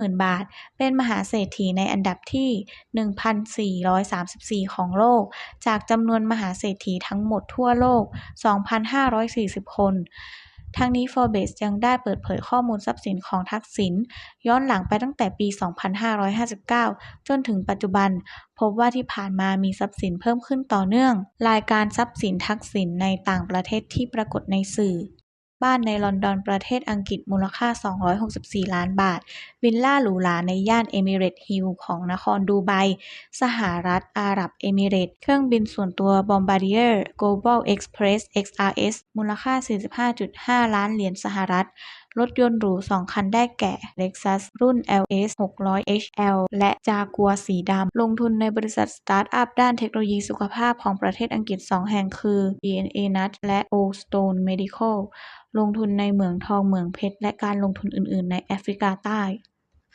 0,000บาท เป็นมหาเศรษฐีในอันดับที่ 1,434 ของโลก จากจำนวนมหาเศรษฐีทั้งหมดทั่วโลก 2,540 คน ทั้งนี้ Forbes ยังได้เปิดเผยข้อมูลทรัพย์สินของทักษิณย้อนหลังไปตั้งแต่ปี 2559 จนถึงปัจจุบัน พบว่าที่ผ่านมามีทรัพย์สินเพิ่มขึ้นต่อเนื่อง รายการทรัพย์สินทักษิณในต่างประเทศที่ปรากฏในสื่อ บ้านในลอนดอนประเทศอังกฤษมูลค่า 264 ล้านบาท วิลล่าหรูหราในย่านเอมิเรตฮิลล์ของนครดูไบ สหรัฐอาหรับเอมิเรตเครื่องบินส่วนตัวบอมบาร์เดียร์ Global Express XRS มูลค่า 45.5 ล้านเหรียญสหรัฐ รถยนต์หรู 2 คันได้แก่ Lexus รุ่น LS 600 HL และ Jaguar สีดำ ลงทุนในบริษัทสตาร์ทอัพด้านเทคโนโลยีสุขภาพของประเทศอังกฤษ 2 แห่งคือ DNA Nut และ Old Stone Medical ลงทุนในเหมืองทองเหมืองเพชร และการลงทุนอื่น ๆ ในแอฟริกาใต้